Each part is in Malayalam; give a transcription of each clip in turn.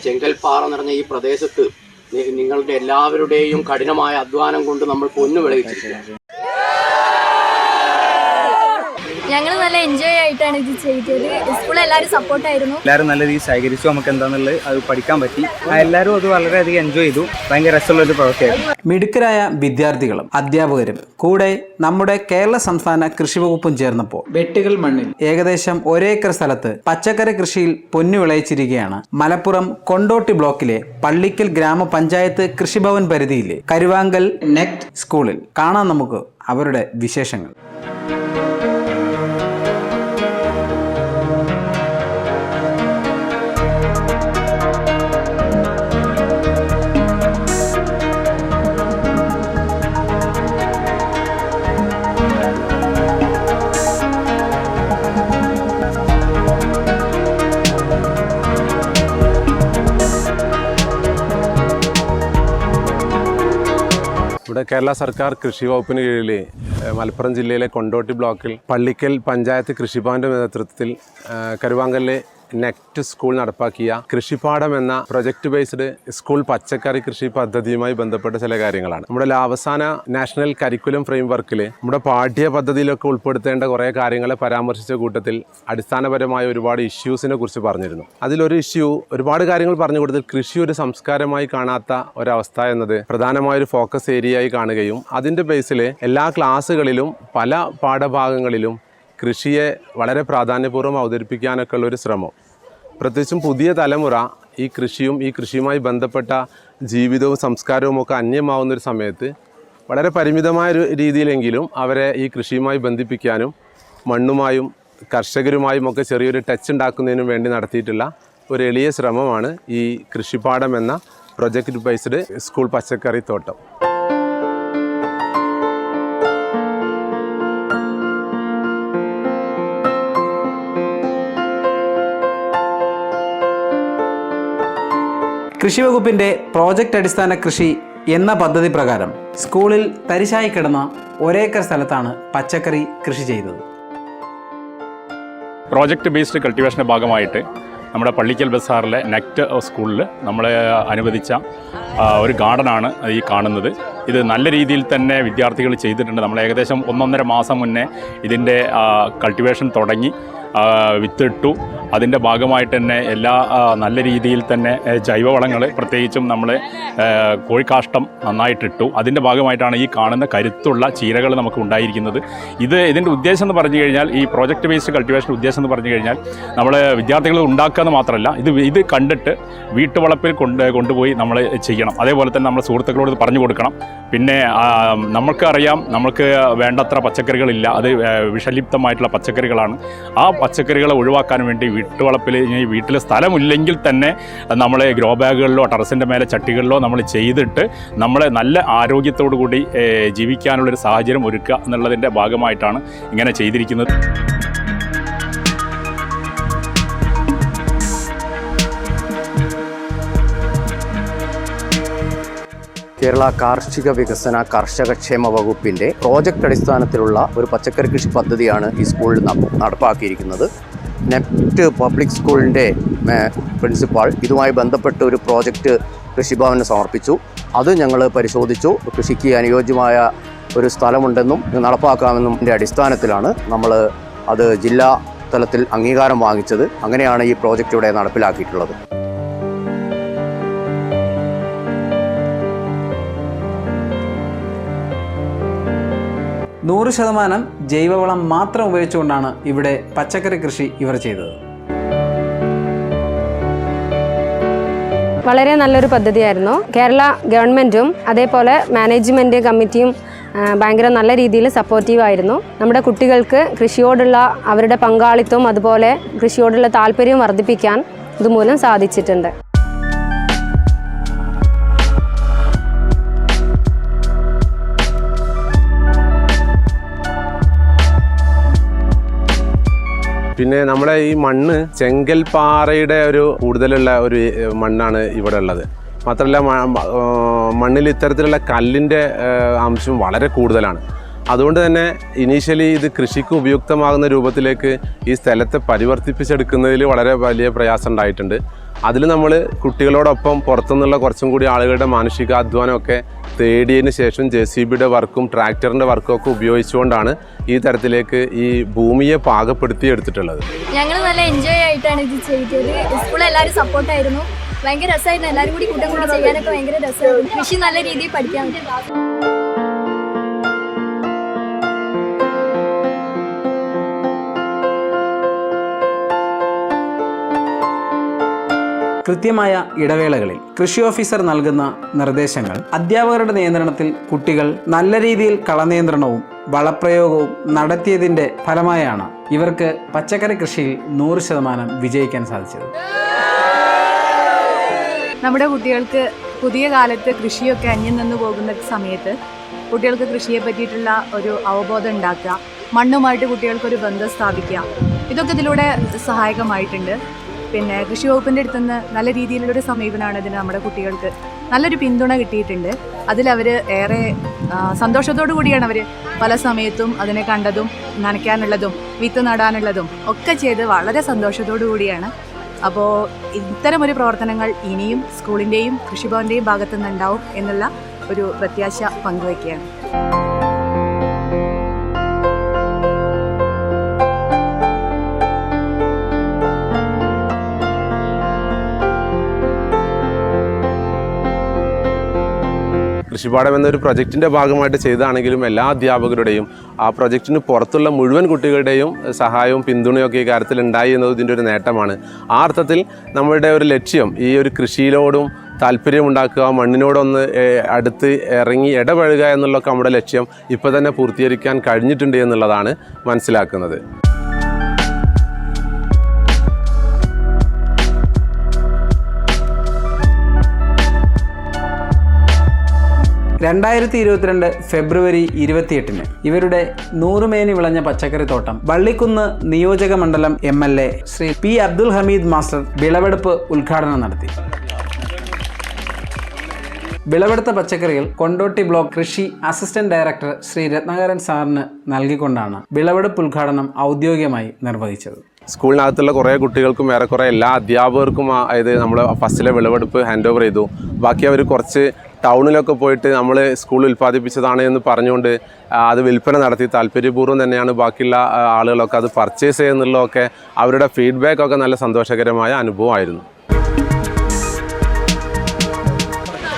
ചെങ്കൽപ്പാറ നിറഞ്ഞ ഈ പ്രദേശത്ത് നിങ്ങളുടെ എല്ലാവരുടെയും കഠിനമായ അധ്വാനം കൊണ്ട് നമ്മൾ പൊന്നു വിളയിച്ചിരിക്കുക ഞങ്ങൾ നല്ല എൻജോയ് ആയിട്ടാണ് ഇത് ചെയ്തത്. സ്കൂളിൽ എല്ലാവരും സപ്പോർട്ടായിരുന്നു എല്ലാവരും നല്ല രീതിയിൽ സഹകരിച്ചു നമുക്ക് എന്താണെന്നുള്ളത് അത് പഠിക്കാൻ പറ്റി. എല്ലാവരും അത് വളരെയധികം എൻജോയ് ചെയ്തു. ഭയങ്കര രസമുള്ള ഒരു പ്രവൃത്തിയായിരുന്നു മിടുക്കരായ വിദ്യാർത്ഥികളും അധ്യാപകരും കൂടെ നമ്മുടെ കേരള സംസ്ഥാന കൃഷി വകുപ്പും ചേർന്നപ്പോൾ വെട്ടുകൾ മണ്ണിൽ ഏകദേശം ഒരേക്കർ സ്ഥലത്ത് പച്ചക്കറി കൃഷിയിൽ പൊന്നു വിളയിച്ചിരിക്കുകയാണ്. മലപ്പുറം കൊണ്ടോട്ടി ബ്ലോക്കിലെ പള്ളിക്കൽ ഗ്രാമപഞ്ചായത്ത് കൃഷിഭവൻ പരിധിയിലെ കരുവാങ്കൽ നെക്ട് സ്കൂളിൽ കാണാം നമുക്ക് അവരുടെ വിശേഷങ്ങൾ. ഇവിടെ കേരള സർക്കാർ കൃഷി വകുപ്പിന് കീഴിൽ മലപ്പുറം ജില്ലയിലെ കൊണ്ടോട്ടി ബ്ലോക്കിൽ പള്ളിക്കൽ പഞ്ചായത്ത് കൃഷിഭവന്റെ നേതൃത്വത്തിൽ കരുവാങ്കലിലെ നെക്റ്റ് സ്കൂൾ നടപ്പാക്കിയ കൃഷിപ്പാടം എന്ന പ്രൊജക്ട് ബേസ്ഡ് സ്കൂൾ പച്ചക്കറി കൃഷി പദ്ധതിയുമായി ബന്ധപ്പെട്ട ചില കാര്യങ്ങളാണ്. നമ്മുടെ അവസാന നാഷണൽ കരിക്കുലം ഫ്രെയിംവർക്കിൽ നമ്മുടെ പാഠ്യ പദ്ധതിയിലൊക്കെ ഉൾപ്പെടുത്തേണ്ട കുറേ കാര്യങ്ങളെ പരാമർശിച്ച കൂട്ടത്തിൽ അടിസ്ഥാനപരമായ ഒരുപാട് ഇഷ്യൂസിനെ കുറിച്ച് പറഞ്ഞിരുന്നു. അതിലൊരു ഇഷ്യൂ ഒരുപാട് കാര്യങ്ങൾ പറഞ്ഞു കൊടുത്തിൽ കൃഷി ഒരു സംസ്കാരമായി കാണാത്ത ഒരവസ്ഥ എന്നത് പ്രധാനമായൊരു ഫോക്കസ് ഏരിയയായി കാണുകയും അതിന്റെ ബേസിൽ എല്ലാ ക്ലാസ്സുകളിലും പല പാഠഭാഗങ്ങളിലും കൃഷിയെ വളരെ പ്രാധാന്യപൂർവം അവതരിപ്പിക്കാനൊക്കെ ഉള്ളൊരു ശ്രമം. പ്രത്യേകിച്ചും പുതിയ തലമുറ ഈ കൃഷിയും ഈ കൃഷിയുമായി ബന്ധപ്പെട്ട ജീവിതവും സംസ്കാരവും ഒക്കെ അന്യമാവുന്ന ഒരു സമയത്ത് വളരെ പരിമിതമായ ഒരു രീതിയിലെങ്കിലും അവരെ ഈ കൃഷിയുമായി ബന്ധിപ്പിക്കാനും മണ്ണുമായും കർഷകരുമായും ഒക്കെ ചെറിയൊരു ടച്ച് ഉണ്ടാക്കുന്നതിനും വേണ്ടി നടത്തിയിട്ടുള്ള ഒരു എളിയ ശ്രമമാണ് ഈ കൃഷിപ്പാടം എന്ന പ്രൊജക്റ്റ് ബേസ്ഡ് സ്കൂൾ പച്ചക്കറി തോട്ടം. കൃഷി വകുപ്പിന്റെ പ്രോജക്റ്റ് അടിസ്ഥാന കൃഷി എന്ന പദ്ധതി പ്രകാരം സ്കൂളിൽ തരിശായി കിടന്ന ഒരേക്കർ സ്ഥലത്താണ് പച്ചക്കറി കൃഷി ചെയ്തത്. പ്രോജക്റ്റ് ബേസ്ഡ് കൾട്ടിവേഷന്റെ ഭാഗമായിട്ട് നമ്മുടെ പള്ളിക്കൽ ബസാറിലെ നെക്റ്റ് സ്കൂളിൽ നമ്മളെ അനുവദിച്ച ഒരു ഗാർഡനാണ് ഈ കാണുന്നത്. ഇത് നല്ല രീതിയിൽ തന്നെ വിദ്യാർത്ഥികൾ ചെയ്തിട്ടുണ്ട്. നമ്മൾ ഏകദേശം ഒന്നൊന്നര മാസം മുന്നേ ഇതിന്റെ കൾട്ടിവേഷൻ തുടങ്ങി. വിത്തിട്ടു. അതിന്റെ ഭാഗമായിട്ട് തന്നെ എല്ലാ നല്ല രീതിയിൽ തന്നെ ജൈവവളങ്ങൾ പ്രത്യേകിച്ചും നമ്മൾ കോഴിക്കാഷ്ടം നന്നായിട്ടിട്ടു. അതിന്റെ ഭാഗമായിട്ടാണ് ഈ കാണുന്ന കരുത്തുള്ള ചീരകൾ നമുക്ക് ഉണ്ടായിരിക്കുന്നത്. ഇത് ഇതിന്റെ ഉദ്ദേശം എന്ന് പറഞ്ഞു കഴിഞ്ഞാൽ ഈ പ്രോജക്റ്റ് ബേസ്ഡ് കൾട്ടിവേഷൻ ഉദ്ദേശം എന്ന് പറഞ്ഞു കഴിഞ്ഞാൽ നമ്മൾ വിദ്യാർത്ഥികൾ ഉണ്ടാക്കുക എന്ന് മാത്രമല്ല ഇത് ഇത് കണ്ടിട്ട് വീട്ടുവളപ്പിൽ കൊണ്ട് കൊണ്ടുപോയി നമ്മൾ ചെയ്യണം. അതേപോലെ തന്നെ നമ്മൾ സുഹൃത്തുക്കളോട് പറഞ്ഞു കൊടുക്കണം. പിന്നെ നമുക്കറിയാം നമുക്ക് വേണ്ടത്ര പച്ചക്കറികളില്ല. അത് വിഷലിപ്തമായിട്ടുള്ള പച്ചക്കറികളാണ്. ആ പച്ചക്കറികളെ ഒഴിവാക്കാൻ വേണ്ടി വീട്ടുവളപ്പിൽ വീട്ടിൽ സ്ഥലമില്ലെങ്കിൽ തന്നെ നമ്മൾ ഗ്രോ ബാഗുകളിലോ ടെറസിന്റെ മേലെ ചട്ടികളിലോ നമ്മൾ ചെയ്തിട്ട് നമ്മളെ നല്ല ആരോഗ്യത്തോടു കൂടി ജീവിക്കാനുള്ളൊരു സാഹചര്യം ഒരുക്കുക എന്നുള്ളതിന്റെ ഭാഗമായിട്ടാണ് ഇങ്ങനെ ചെയ്തിരിക്കുന്നത്. കേരള കാർഷിക വികസന കർഷക ക്ഷേമ പ്രോജക്റ്റ് അടിസ്ഥാനത്തിലുള്ള ഒരു പച്ചക്കറി കൃഷി പദ്ധതിയാണ് ഈ സ്കൂളിൽ നടപ്പാക്കിയിരിക്കുന്നത്. നെപ്റ്റ് പബ്ലിക് സ്കൂളിന്റെ പ്രിൻസിപ്പാൾ ഇതുമായി ബന്ധപ്പെട്ട് ഒരു പ്രോജക്റ്റ് കൃഷിഭവന് സമർപ്പിച്ചു. അത് ഞങ്ങൾ പരിശോധിച്ചു. കൃഷിക്ക് അനുയോജ്യമായ ഒരു സ്ഥലമുണ്ടെന്നും നടപ്പാക്കാമെന്നും അടിസ്ഥാനത്തിലാണ് നമ്മൾ അത് ജില്ലാ തലത്തിൽ അംഗീകാരം വാങ്ങിച്ചത്. അങ്ങനെയാണ് ഈ പ്രോജക്റ്റ് ഇവിടെ നടപ്പിലാക്കിയിട്ടുള്ളത്. നൂറ് ശതമാനം ജൈവവളം മാത്രം ഉപയോഗിച്ചുകൊണ്ടാണ് ഇവിടെ പച്ചക്കറി കൃഷി ഇവർ ചെയ്തത്. വളരെ നല്ലൊരു പദ്ധതിയായിരുന്നു. കേരള ഗവൺമെന്റും അതേപോലെ മാനേജ്മെന്റ് കമ്മിറ്റിയും ഭയങ്കര നല്ല രീതിയിൽ സപ്പോർട്ടീവ് ആയിരുന്നു. നമ്മുടെ കുട്ടികൾക്ക് കൃഷിയോടുള്ള അവരുടെ പങ്കാളിത്തവും അതുപോലെ കൃഷിയോടുള്ള താല്പര്യവും വർദ്ധിപ്പിക്കാൻ ഇതുമൂലം സാധിച്ചിട്ടുണ്ട്. പിന്നെ നമ്മുടെ ഈ മണ്ണ് ചെങ്കൽ പാറയുടെ ഒരു കൂടുതലുള്ള ഒരു മണ്ണാണ് ഇവിടെ ഉള്ളത്. മാത്രമല്ല മണ്ണിൽ ഇത്തരത്തിലുള്ള കല്ലിന്റെ അംശം വളരെ കൂടുതലാണ്. അതുകൊണ്ട് തന്നെ ഇനീഷ്യലി ഇത് കൃഷിക്ക് ഉപയുക്തമാകുന്ന രൂപത്തിലേക്ക് ഈ സ്ഥലത്തെ പരിവർത്തിപ്പിച്ചെടുക്കുന്നതിൽ വളരെ വലിയ പ്രയാസം ഉണ്ടായിട്ടുണ്ട്. അതിൽ നമ്മൾ കുട്ടികളോടൊപ്പം പുറത്തുനിന്നുള്ള കുറച്ചും കൂടി ആളുകളുടെ മാനസിക അധ്വാനമൊക്കെ തേടിയതിന് ശേഷം ജെ സി ബിയുടെ വർക്കും ട്രാക്ടറിന്റെ വർക്കും ഒക്കെ ഉപയോഗിച്ചുകൊണ്ടാണ് ഈ തരത്തിലേക്ക് ഈ ഭൂമിയെ പാകപ്പെടുത്തി എടുത്തിട്ടുള്ളത് ഞങ്ങൾ നല്ല എൻജോയ് ആയിട്ടാണ് ഇത് ചെയ്തത്. സ്കൂളിൽ എല്ലാവരും സപ്പോർട്ടായിരുന്നു ഭയങ്കര രസമായിരുന്നു. എല്ലാവരും കൂടി കൂട്ടം കൂടി ചെയ്യാനൊക്കെ ഭയങ്കര രസമായിരുന്നു. കൃഷി നല്ല രീതിയിൽ പഠിക്കാൻ പറ്റും. കൃത്യമായ ഇടവേളകളിൽ കൃഷി ഓഫീസർ നൽകുന്ന നിർദ്ദേശങ്ങൾ അധ്യാപകരുടെ നിയന്ത്രണത്തിൽ കുട്ടികൾ നല്ല രീതിയിൽ കളനിയന്ത്രണവും വളപ്രയോഗവും നടത്തിയതിന്റെ ഫലമായാണ് ഇവർക്ക് പച്ചക്കറി കൃഷിയിൽ നൂറ് ശതമാനം വിജയിക്കാൻ സാധിച്ചത്. നമ്മുടെ കുട്ടികൾക്ക് പുതിയ കാലത്ത് കൃഷിയൊക്കെ അന്യം നിന്ന് പോകുന്ന സമയത്ത് കുട്ടികൾക്ക് കൃഷിയെ പറ്റിയിട്ടുള്ള ഒരു അവബോധം ഉണ്ടാക്കുക മണ്ണുമായിട്ട് കുട്ടികൾക്കൊരു ബന്ധം സ്ഥാപിക്കുക ഇതൊക്കെ ഇതിലൂടെ സഹായകമായിട്ടുണ്ട്. പിന്നെ കൃഷി വകുപ്പിന്റെ അടുത്തുനിന്ന് നല്ല രീതിയിലുള്ളൊരു സമീപനമാണ് ഇതിന് നമ്മുടെ കുട്ടികൾക്ക്. നല്ലൊരു പിന്തുണ കിട്ടിയിട്ടുണ്ട്. അതിലവർ ഏറെ സന്തോഷത്തോടു കൂടിയാണ് അവർ പല സമയത്തും അതിനെ കണ്ടതും നനയ്ക്കാനുള്ളതും വിത്ത് നടാനുള്ളതും ഒക്കെ ചെയ്ത് വളരെ സന്തോഷത്തോടു കൂടിയാണ്. അപ്പോൾ ഇത്തരമൊരു പ്രവർത്തനങ്ങൾ ഇനിയും സ്കൂളിന്റെയും കൃഷിഭവന്റെയും ഭാഗത്തു നിന്നുണ്ടാവും എന്നുള്ള ഒരു പ്രത്യാശ പങ്കുവയ്ക്കുകയാണ്. കൃഷിപാഠം എന്നൊരു പ്രൊജക്റ്റിന്റെ ഭാഗമായിട്ട് ചെയ്തതാണെങ്കിലും എല്ലാ അധ്യാപകരുടെയും ആ പ്രൊജക്റ്റിന് പുറത്തുള്ള മുഴുവൻ കുട്ടികളുടെയും സഹായവും പിന്തുണയൊക്കെ ഈ കാര്യത്തിൽ ഉണ്ടായി എന്നത് ഇതിന്റെ ഒരു നേട്ടമാണ്. ആ അർത്ഥത്തിൽ നമ്മളുടെ ഒരു ലക്ഷ്യം ഈ ഒരു കൃഷിയിലോടും താല്പര്യമുണ്ടാക്കുക മണ്ണിനോടൊന്ന് അടുത്ത് ഇറങ്ങി ഇടപഴകുക എന്നുള്ളതൊക്കെ നമ്മുടെ ലക്ഷ്യം ഇപ്പോൾ തന്നെ പൂർത്തീകരിക്കാൻ കഴിഞ്ഞിട്ടുണ്ട് എന്നുള്ളതാണ് മനസ്സിലാക്കുന്നത്. രണ്ടായിരത്തി ഇരുപത്തിരണ്ട് ഫെബ്രുവരി ഇരുപത്തിയെട്ടിന് ഇവരുടെ നൂറുമേനി വിളഞ്ഞ പച്ചക്കറി തോട്ടം വള്ളിക്കുന്ന് നിയോജക മണ്ഡലം M L A Shri P Abdul Hameed master വിളവെടുപ്പ് ഉദ്ഘാടനം നടത്തി. വിളവെടുത്ത പച്ചക്കറികൾ കൊണ്ടോട്ടി ബ്ലോക്ക് കൃഷി അസിസ്റ്റന്റ് ഡയറക്ടർ ശ്രീ രത്നകരൻ സാറിന് നൽകിക്കൊണ്ടാണ് വിളവെടുപ്പ് ഉദ്ഘാടനം ഔദ്യോഗികമായി നിർവഹിച്ചത്. സ്കൂളിനകത്തുള്ള കുറേ കുട്ടികൾക്കും ഏറെക്കുറെ എല്ലാ അധ്യാപകർക്കും അതായത് നമ്മൾ ഫസ്റ്റിലെ വിളവെടുപ്പ് ഹാൻഡ് ഓവർ ചെയ്തു. ബാക്കി അവർ കുറച്ച് ടൗണിലൊക്കെ പോയിട്ട് നമ്മൾ സ്കൂൾ ഉൽപ്പാദിപ്പിച്ചതാണ് എന്ന് പറഞ്ഞുകൊണ്ട് അത് വിൽപ്പന നടത്തി. താല്പര്യപൂർവം തന്നെയാണ് ബാക്കിയുള്ള ആളുകളൊക്കെ അത് പർച്ചേസ് ചെയ്യുന്നുള്ളതൊക്കെ അവരുടെ ഫീഡ്ബാക്ക് ഒക്കെ നല്ല സന്തോഷകരമായ അനുഭവമായിരുന്നു.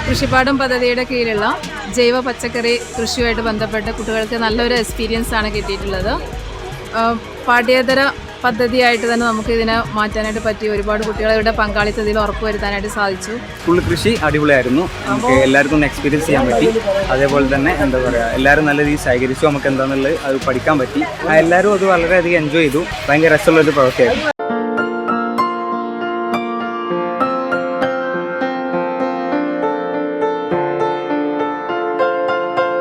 കൃഷിപ്പാടം പദ്ധതിയുടെ കീഴിലുള്ള ജൈവ പച്ചക്കറി കൃഷിയുമായിട്ട് ബന്ധപ്പെട്ട കുട്ടികൾക്ക് നല്ലൊരു എക്സ്പീരിയൻസ് ആണ് കിട്ടിയിട്ടുള്ളത്. പാഠ്യേതര പദ്ധതിയായിട്ട് തന്നെ നമുക്ക് ഇതിനെ മാറ്റാനായിട്ട് പറ്റി ഒരുപാട് കുട്ടികളുടെ പങ്കാളിത്തത്തിൽ ഉറപ്പുവരുത്താനായിട്ട് സാധിച്ചു. ഫുൾ കൃഷി അടിപൊളിയായിരുന്നു. നമുക്ക് എല്ലാവർക്കും ഒന്ന് എക്സ്പീരിയൻസ് ചെയ്യാൻ പറ്റി. അതേപോലെ തന്നെ എന്താ പറയുക എല്ലാവരും നല്ല രീതിയിൽ സഹകരിച്ചു നമുക്ക് എന്താണെന്നുള്ളത് അത് പഠിക്കാൻ പറ്റി. ആ, എല്ലാവരും അത് വളരെയധികം എൻജോയ് ചെയ്തു. ഭയങ്കര രസമുള്ള ഒരു പ്രവൃത്തിയായിരുന്നു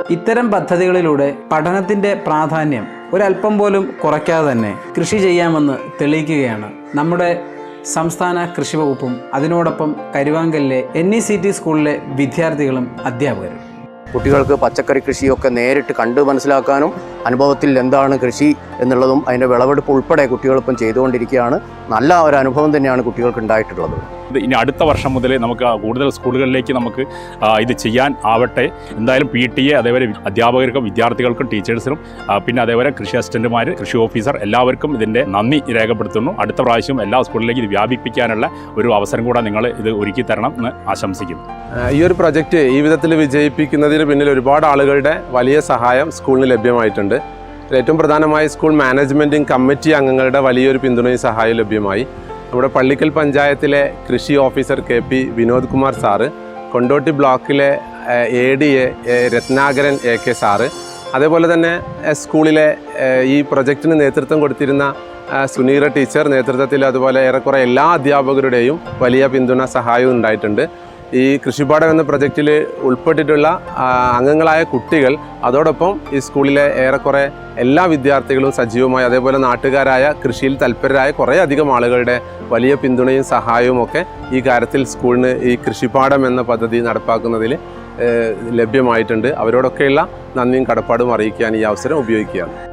ഇത്തരം പദ്ധതികളിലൂടെ പഠനത്തിന്റെ പ്രാധാന്യം ഒരല്പം പോലും കുറയ്ക്കാതെ തന്നെ കൃഷി ചെയ്യാമെന്ന് തെളിയിക്കുകയാണ്. നമ്മുടെ സംസ്ഥാന കൃഷി വകുപ്പും അതിനോടൊപ്പം കരുവാങ്കലിലെ എൻ ഇ സി ടി സ്കൂളിലെ വിദ്യാർത്ഥികളും അധ്യാപകരും. കുട്ടികൾക്ക് പച്ചക്കറി കൃഷിയൊക്കെ നേരിട്ട് കണ്ട് മനസ്സിലാക്കാനും അനുഭവത്തിൽ എന്താണ് കൃഷി എന്നുള്ളതും അതിന്റെ വിളവെടുപ്പ് ഉൾപ്പെടെ കുട്ടികളിപ്പം ചെയ്തുകൊണ്ടിരിക്കുകയാണ്. നല്ല ഒരു അനുഭവം തന്നെയാണ് കുട്ടികൾക്ക് ഉണ്ടായിട്ടുള്ളത്. ഇനി അടുത്ത വർഷം മുതൽ നമുക്ക് കൂടുതൽ സ്കൂളുകളിലേക്ക് നമുക്ക് ഇത് ചെയ്യാൻ ആവട്ടെ. എന്തായാലും പി ടി എ അതേപോലെ അധ്യാപകർക്കും വിദ്യാർത്ഥികൾക്കും ടീച്ചേഴ്സിനും പിന്നെ അതേപോലെ കൃഷി അസിസ്റ്റന്റുമാർ കൃഷി ഓഫീസർ എല്ലാവർക്കും ഇതിന്റെ നന്ദി രേഖപ്പെടുത്തുന്നു. അടുത്ത പ്രാവശ്യം എല്ലാ സ്കൂളിലേക്ക് ഇത് വ്യാപിപ്പിക്കാനുള്ള ഒരു അവസരം കൂടെ നിങ്ങൾ ഇത് ഒരുക്കി തരണം എന്ന് ആശംസിക്കുന്നു. ഈ ഒരു പ്രൊജക്റ്റ് ഈ വിധത്തിൽ വിജയിപ്പിക്കുന്നതിന് പിന്നിൽ ഒരുപാട് ആളുകളുടെ വലിയ സഹായം സ്കൂളിന് ലഭ്യമായിട്ടുണ്ട്. ഏറ്റവും പ്രധാനമായി സ്കൂൾ മാനേജ്മെന്റും കമ്മിറ്റി അംഗങ്ങളുടെ വലിയൊരു പിന്തുണയും സഹായം ലഭ്യമായി. നമ്മുടെ പള്ളിക്കൽ പഞ്ചായത്തിലെ കൃഷി officer K P Vinod Kumar sir Kondotty ബ്ലോക്കിലെ A D A Ratnakaran A K sir അതേപോലെ തന്നെ സ്കൂളിലെ ഈ പ്രൊജക്റ്റിന് നേതൃത്വം കൊടുത്തിരുന്ന സുനീറ ടീച്ചർ നേതൃത്വത്തിൽ അതുപോലെ ഏറെക്കുറെ എല്ലാ അധ്യാപകരുടെയും വലിയ പിന്തുണ സഹായവും ഉണ്ടായിട്ടുണ്ട്. ഈ കൃഷിപ്പാടം എന്ന പ്രൊജക്റ്റിൽ ഉൾപ്പെട്ടിട്ടുള്ള അംഗങ്ങളായ കുട്ടികൾ അതോടൊപ്പം ഈ സ്കൂളിലെ ഏറെക്കുറെ എല്ലാ വിദ്യാർത്ഥികളും സജീവമായി അതേപോലെ നാട്ടുകാരായ കൃഷിയിൽ തൽപരരായ കുറേ അധികം ആളുകളുടെ വലിയ പിന്തുണയും സഹായവും ഒക്കെ ഈ കാര്യത്തിൽ സ്കൂളിന് ഈ കൃഷിപ്പാടം എന്ന പദ്ധതി നടപ്പാക്കുന്നതിൽ ലഭ്യമായിട്ടുണ്ട്. അവരോടൊക്കെയുള്ള നന്ദിയും കടപ്പാടും അറിയിക്കാൻ ഈ അവസരം ഉപയോഗിക്കുകയാണ്.